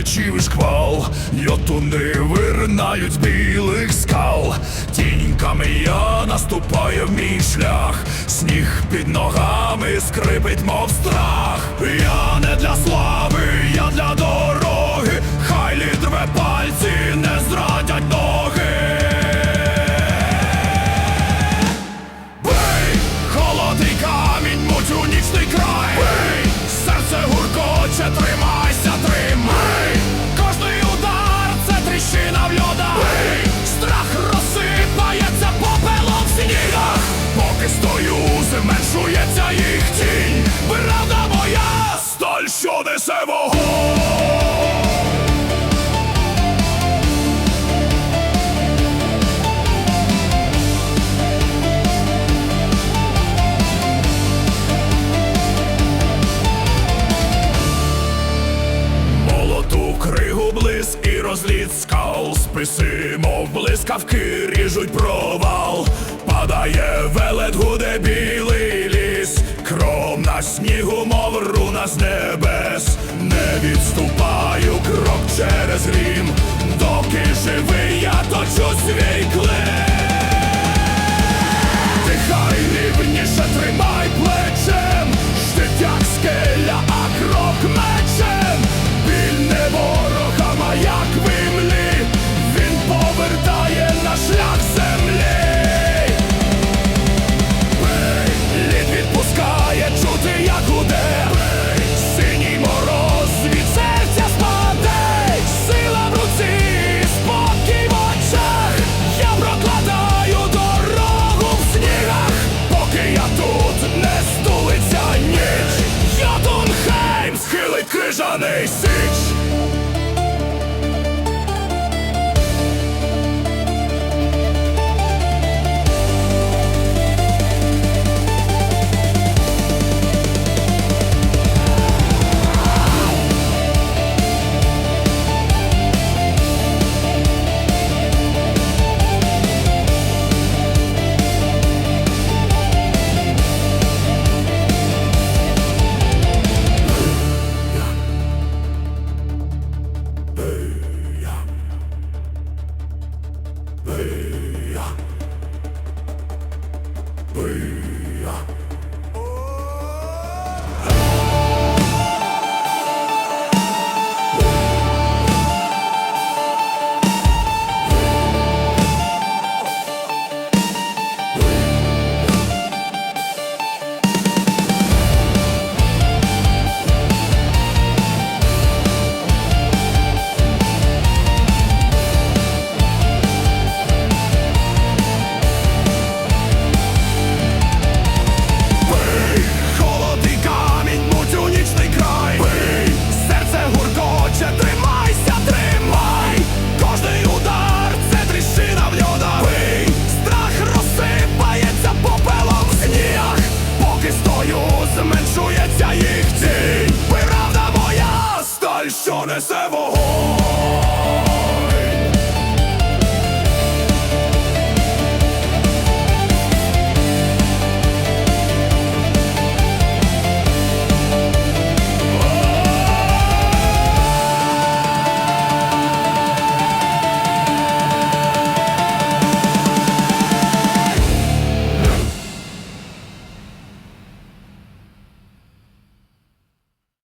мечів і шквал, йотуни виринають з білих скал, тіньками я наступаю в мій шлях, сніг під ногами скрипить, мов страх. Я не для слави, я для дороги, хай лідве пальці не зрадять ноги. Розліт скал. Списи, мов блискавки, ріжуть провал. Падає велет, гуде білий ліс. Кров на снігу, мов руна з небес. Не відступаю крок через грім money. Бий. тінню зменшується їх тінь. Правда моя сталь, що несе вогонь.